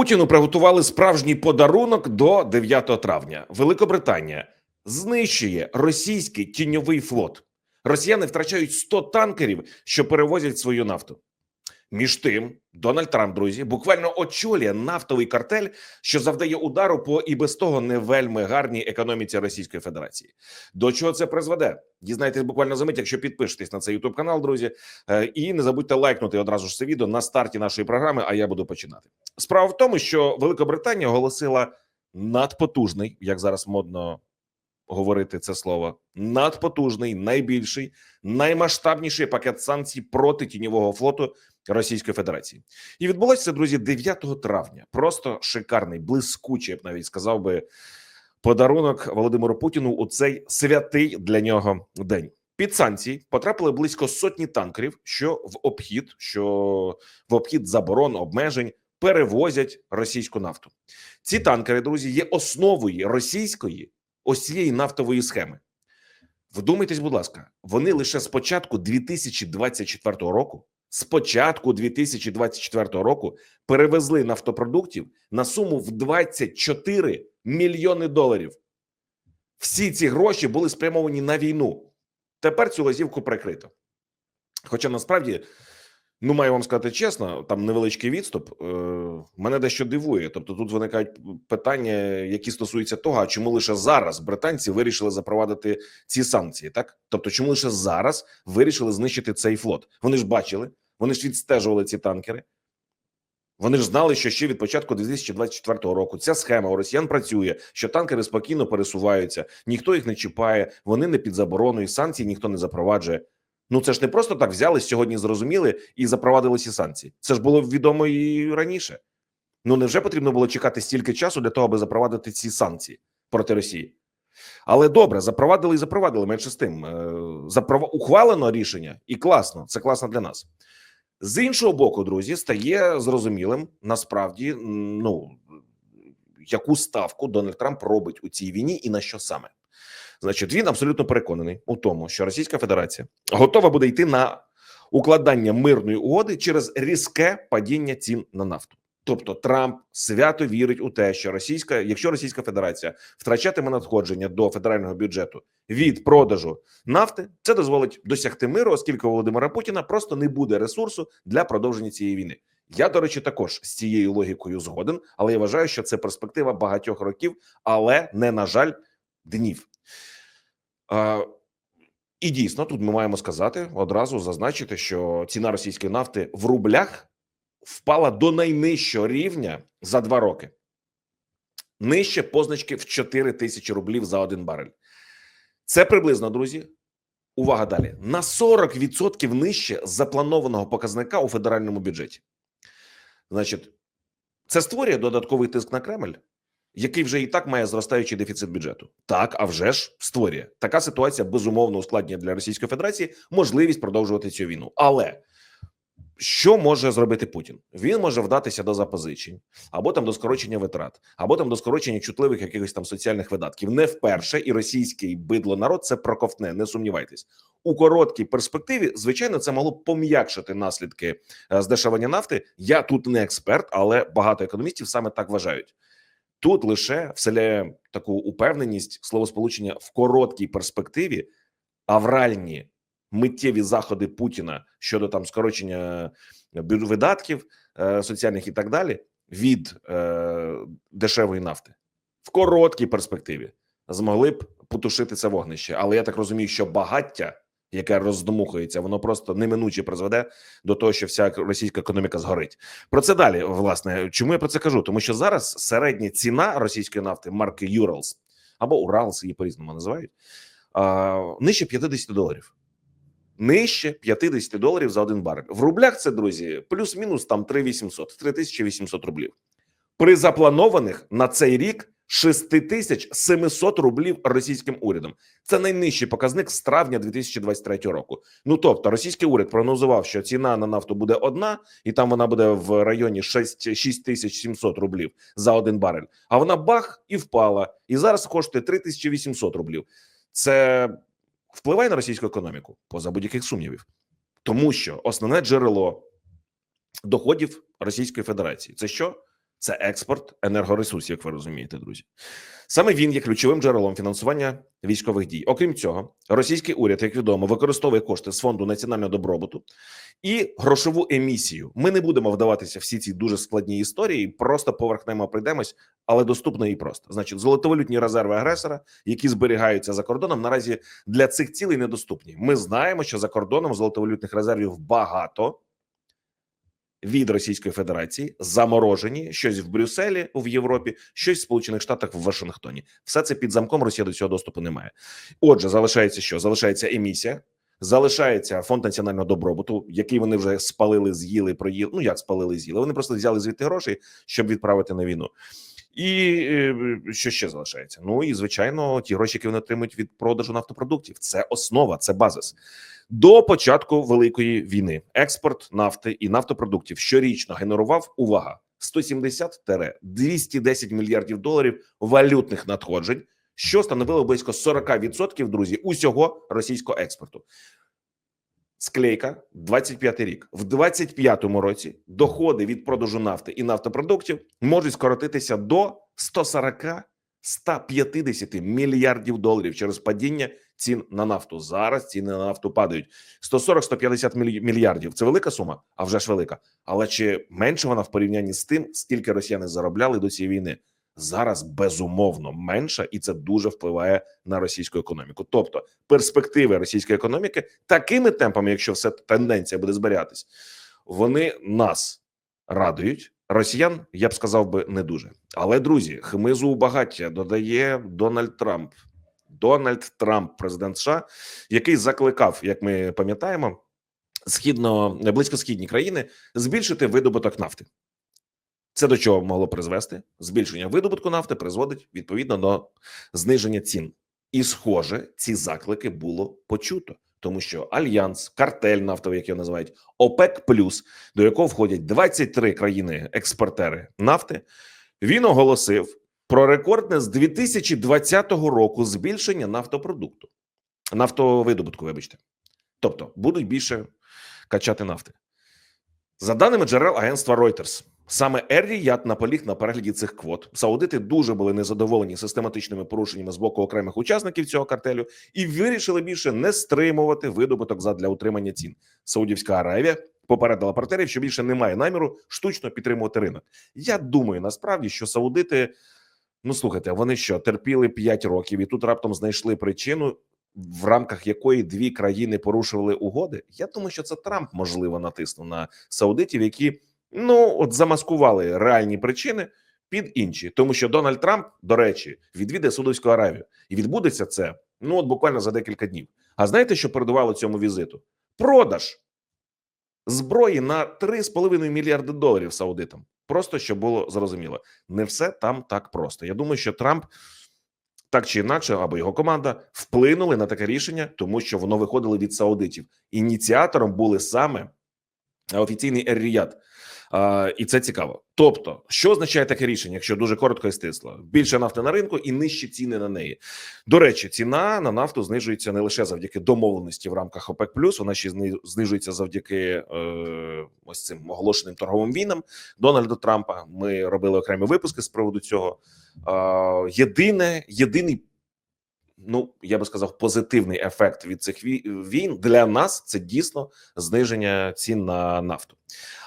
Путіну приготували справжній подарунок до 9 травня. Великобританія знищує російський тіньовий флот. Росіяни втрачають 100 танкерів, що перевозять свою нафту. Між тим, Дональд Трамп, друзі, буквально очолює нафтовий картель, що завдає удару по і без того не вельми гарній економіці Російської Федерації. До чого це призведе? Дізнайтесь буквально за мить, якщо підпишетесь на цей YouTube канал, друзі, Е, і не забудьте лайкнути одразу ж це відео на старті нашої програми. А я буду починати. Справа в тому, що Велика Британія оголосила надпотужний, як зараз модно говорити це слово, надпотужний, найбільший, наймасштабніший пакет санкцій проти тіньового флоту Російської Федерації. І відбулося це, друзі, 9 травня. Просто шикарний, блискучий, я б навіть сказав би, подарунок Володимиру Путіну у цей святий для нього день. Під санкції потрапили близько сотні танкерів, що в обхід, що в обхід заборон, обмежень перевозять російську нафту. Ці танкери, друзі, є основою російської ось цієї нафтової схеми. Вдумайтесь, будь ласка, вони лише з початку 2024 року, з початку 2024 року перевезли нафтопродуктів на суму в 24 мільйони доларів. Всі ці гроші були спрямовані на війну. Тепер цю лазівку прикрито. Хоча насправді, ну маю вам сказати чесно, там невеличкий відступ. Е, мене дещо дивує. Тобто, тут виникають питання, які стосуються того, а чому лише зараз британці вирішили запровадити ці санкції, так тобто, чому лише зараз вирішили знищити цей флот? Вони ж бачили, вони ж відстежували ці танкери. Вони ж знали, що ще від початку 2024 року ця схема у росіян працює, що танкери спокійно пересуваються, ніхто їх не чіпає, вони не під забороною, санкції ніхто не запроваджує. Ну це ж не просто так взяли сьогодні, зрозуміли і запровадили ці санкції. Це ж було відомо і раніше. Ну невже потрібно було чекати стільки часу для того, аби запровадити ці санкції проти Росії? Але добре, запровадили і запровадили менше з тим. Е, Запров... ухвалено рішення, і класно, це класно для нас. З іншого боку, друзі, стає зрозумілим насправді, ну яку ставку Дональд Трамп робить у цій війні і на що саме. Значить, він абсолютно переконаний у тому, що Російська Федерація готова буде йти на укладання мирної угоди через різке падіння цін на нафту. Тобто Трамп свято вірить у те, що російська, якщо Російська Федерація втрачатиме надходження до федерального бюджету від продажу нафти, це дозволить досягти миру, оскільки у Володимира Путіна просто не буде ресурсу для продовження цієї війни. Я, до речі, також з цією логікою згоден, але я вважаю, що це перспектива багатьох років, але не на жаль, днів. А, і дійсно, тут ми маємо сказати одразу зазначити, що ціна російської нафти в рублях впала до найнижчого рівня за два роки. Нижче позначки в 4 тисячі рублів за один барель. Це приблизно, друзі. Увага далі на 40% нижче запланованого показника у федеральному бюджеті. Значить, це створює додатковий тиск на Кремль, який вже і так має зростаючий дефіцит бюджету. Так, а вже ж створює така ситуація безумовно ускладнює для Російської Федерації можливість продовжувати цю війну. Але що може зробити Путін? Він може вдатися до запозичень, або там до скорочення витрат, або там до скорочення чутливих якихось там соціальних видатків. Не вперше, і російський бидло народ це проковтне. Не сумнівайтесь у короткій перспективі. Звичайно, це могло пом'якшити наслідки е, здешевлення нафти. Я тут не експерт, але багато економістів саме так вважають. Тут лише вселяє таку упевненість словосполучення в короткій перспективі, авральні миттєві заходи Путіна щодо там скорочення бю- видатків е, соціальних і так далі від е, дешевої нафти в короткій перспективі змогли б потушити це вогнище. Але я так розумію, що багаття, яке роздмухується, воно просто неминуче призведе до того, що вся російська економіка згорить. Про це далі. Власне, чому я про це кажу? Тому що зараз середня ціна російської нафти марки Urals або Уралс, її по різному називають нижче 50 доларів. Нижче 50 доларів за один барель. В рублях це, друзі, плюс-мінус там 3800, 3800 рублів. При запланованих на цей рік 6700 рублів російським урядом. Це найнижчий показник з травня 2023 року. Ну тобто, російський уряд прогнозував, що ціна на нафту буде одна, і там вона буде в районі 6, 6700 рублів за один барель. А вона бах і впала. І зараз коштує 3800 рублів. Це впливає на російську економіку? Поза будь-яких сумнівів, тому що основне джерело доходів Російської Федерації. Це що? Це експорт енергоресурсів, як ви розумієте, друзі. Саме він є ключовим джерелом фінансування військових дій. Окрім цього, російський уряд, як відомо, використовує кошти з фонду національного добробуту і грошову емісію. Ми не будемо вдаватися всі ці дуже складні історії, просто поверхнемо прийдемось, але доступно і просто. Значить, золотовалютні резерви агресора, які зберігаються за кордоном, наразі для цих цілей недоступні. Ми знаємо, що за кордоном золотовалютних резервів багато від Російської Федерації заморожені щось в Брюсселі в Європі, щось в Сполучених Штатах в Вашингтоні. Все це під замком. Росія до цього доступу не має. Отже, залишається що? Залишається емісія. Залишається фонд національного добробуту, який вони вже спалили, з'їли, проїли. Ну як спалили, з'їли. Вони просто взяли звідти гроші, щоб відправити на війну. І е, що ще залишається? Ну і звичайно, ті гроші, які вони отримують від продажу нафтопродуктів. Це основа, це базис. До початку великої війни експорт нафти і нафтопродуктів щорічно генерував увага 170-210 мільярдів доларів валютних надходжень, що становило близько 40% друзі усього російського експорту. Склейка 25 рік в 25-му році доходи від продажу нафти і нафтопродуктів можуть скоротитися до 140 150 мільярдів доларів через падіння цін на нафту. Зараз ціни на нафту падають 140-150 міль- мільярдів. Це велика сума, а вже ж велика. Але чи менше вона в порівнянні з тим, скільки росіяни заробляли до цієї війни? Зараз безумовно менша, і це дуже впливає на російську економіку. Тобто перспективи російської економіки такими темпами, якщо все тенденція буде зберігатись, вони нас радують. Росіян я б сказав би не дуже. Але друзі, хмизу у багаття додає Дональд Трамп. Дональд Трамп, президент США, який закликав, як ми пам'ятаємо, східно близькосхідні країни збільшити видобуток нафти. Це до чого могло призвести? Збільшення видобутку нафти призводить відповідно до зниження цін. І, схоже, ці заклики було почуто, тому що альянс, картель нафтовий, як його називають, ОПЕК до якого входять 23 країни-експортери нафти, він оголосив про рекордне з 2020 року збільшення нафтопродукту, нафтовидобутку, вибачте. Тобто будуть більше качати нафти. За даними джерел агентства Reuters, саме Ер-Ріят наполіг на перегляді цих квот. Саудити дуже були незадоволені систематичними порушеннями з боку окремих учасників цього картелю і вирішили більше не стримувати видобуток задля утримання цін. Саудівська Аравія попередила партнерів, що більше немає наміру штучно підтримувати ринок. Я думаю, насправді, що саудити, ну слухайте, вони що терпіли 5 років і тут раптом знайшли причину. В рамках якої дві країни порушували угоди, я думаю, що це Трамп можливо натиснув на саудитів, які ну от замаскували реальні причини під інші, тому що Дональд Трамп, до речі, відвідає Саудовську Аравію, і відбудеться це ну от буквально за декілька днів. А знаєте, що передувало цьому візиту? Продаж зброї на 3,5 мільярди доларів саудитам. Просто щоб було зрозуміло, не все там так просто. Я думаю, що Трамп так чи інакше, або його команда вплинули на таке рішення, тому що воно виходило від саудитів. Ініціатором були саме офіційний Ер-Ріят. А, і це цікаво. Тобто, що означає таке рішення, якщо дуже коротко і стисло? Більше нафти на ринку і нижчі ціни на неї. До речі, ціна на нафту знижується не лише завдяки домовленості в рамках ОПЕК+, вона ще зни- знижується завдяки е, ось цим оголошеним торговим війнам Дональда Трампа. Ми робили окремі випуски з приводу цього. Е, єдине, єдиний. Ну, я би сказав, позитивний ефект від цих війн для нас це дійсно зниження цін на нафту.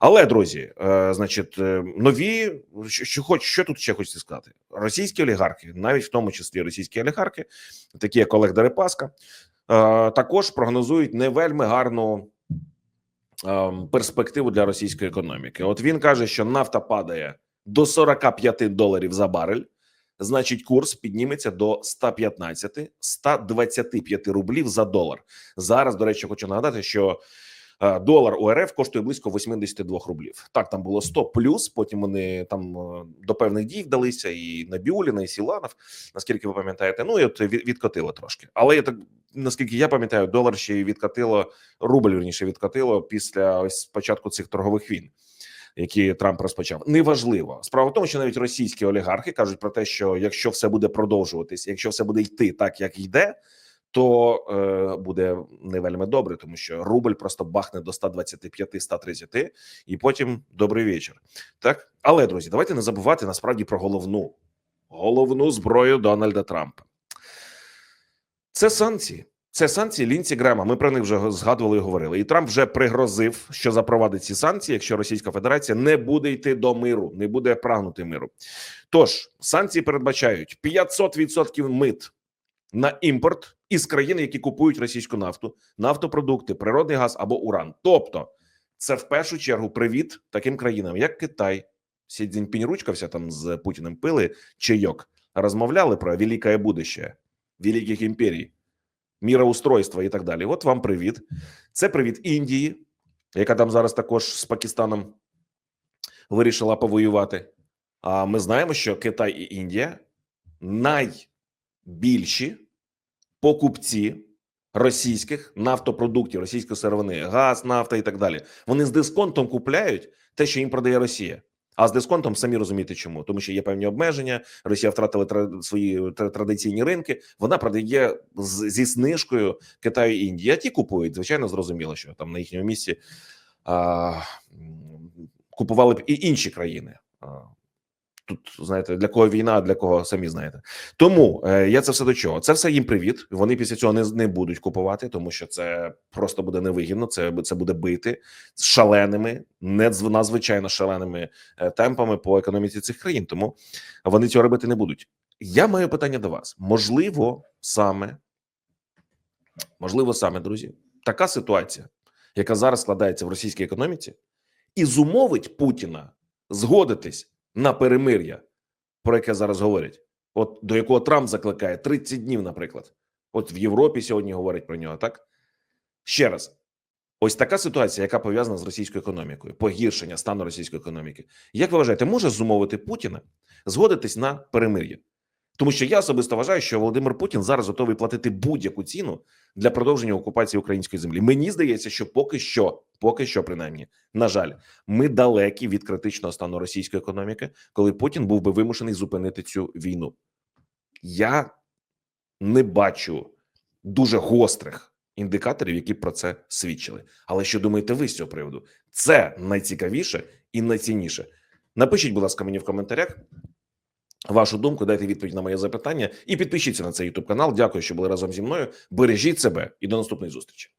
Але друзі, е, значить, е, нові що, хоч що тут ще хочеться сказати? Російські олігархи, навіть в тому числі російські олігархи, такі як Олег Дерипаска, е, також прогнозують не вельми гарну перспективу для російської економіки. От він каже, що нафта падає до 45 доларів за барель. Значить, курс підніметься до 115-125 рублів за долар. Зараз, до речі, хочу нагадати, що долар у РФ коштує близько 82 рублів. Так, там було 100 плюс. Потім вони там е, до певних дій вдалися, і Набіуліна, і Сіланов, наскільки ви пам'ятаєте. Ну і от відкотило трошки. Але я так наскільки я пам'ятаю, долар ще й відкатило рубль вірніше відкатило після ось початку цих торгових війн. Які Трамп розпочав, неважливо. Справа в тому, що навіть російські олігархи кажуть про те, що якщо все буде продовжуватись, якщо все буде йти так, як йде, то е, буде не вельми добре, тому що рубль просто бахне до 125-130, і потім добрий вечір. Так, але друзі, давайте не забувати насправді про головну головну зброю Дональда Трампа. Це санкції. Це санкції Лінці Грема. Ми про них вже згадували і говорили. І Трамп вже пригрозив, що запровадить ці санкції, якщо Російська Федерація не буде йти до миру, не буде прагнути миру. Тож санкції передбачають 500% мит на імпорт із країн, які купують російську нафту, нафтопродукти, природний газ або уран. Тобто, це в першу чергу привіт таким країнам, як Китай. Сі Цзіньпінь ручкався там з Путіним пили чайок, розмовляли про велике будущее великих імперій, міроустройства і так далі. От вам привіт. Це привіт Індії, яка там зараз також з Пакистаном вирішила повоювати. А ми знаємо, що Китай і Індія найбільші покупці російських нафтопродуктів, російської сировини, газ, нафта і так далі. Вони з дисконтом купляють те, що їм продає Росія. А з дисконтом самі розумієте, чому тому, що є певні обмеження. Росія втратила тра- свої тра- традиційні ринки. Вона продає зі знижкою Китаю і Індії. А ті купують. Звичайно, зрозуміло, що там на їхньому місці а, купували б і інші країни. Тут знаєте для кого війна, а для кого самі знаєте. Тому е, я це все до чого. Це все їм привіт. Вони після цього не, не будуть купувати, тому що це просто буде невигідно. Це це буде бити з шаленими, не надзвичайно шаленими е, темпами по економіці цих країн. Тому вони цього робити не будуть. Я маю питання до вас. Можливо, саме можливо, саме друзі, така ситуація, яка зараз складається в російській економіці, і зумовить Путіна згодитись на перемир'я, про яке зараз говорять, от до якого Трамп закликає 30 днів, наприклад. От в Європі сьогодні говорять про нього. Так ще раз, ось така ситуація, яка пов'язана з російською економікою, погіршення стану російської економіки. Як ви вважаєте, може зумовити Путіна згодитись на перемир'я? Тому що я особисто вважаю, що Володимир Путін зараз готовий платити будь-яку ціну для продовження окупації української землі. Мені здається, що поки що, поки що, принаймні, на жаль, ми далекі від критичного стану російської економіки, коли Путін був би вимушений зупинити цю війну. Я не бачу дуже гострих індикаторів, які про це свідчили. Але що думаєте ви з цього приводу? Це найцікавіше і найцінніше. Напишіть, будь ласка, мені в коментарях вашу думку, дайте відповідь на моє запитання і підпишіться на цей YouTube канал. Дякую, що були разом зі мною. Бережіть себе і до наступної зустрічі.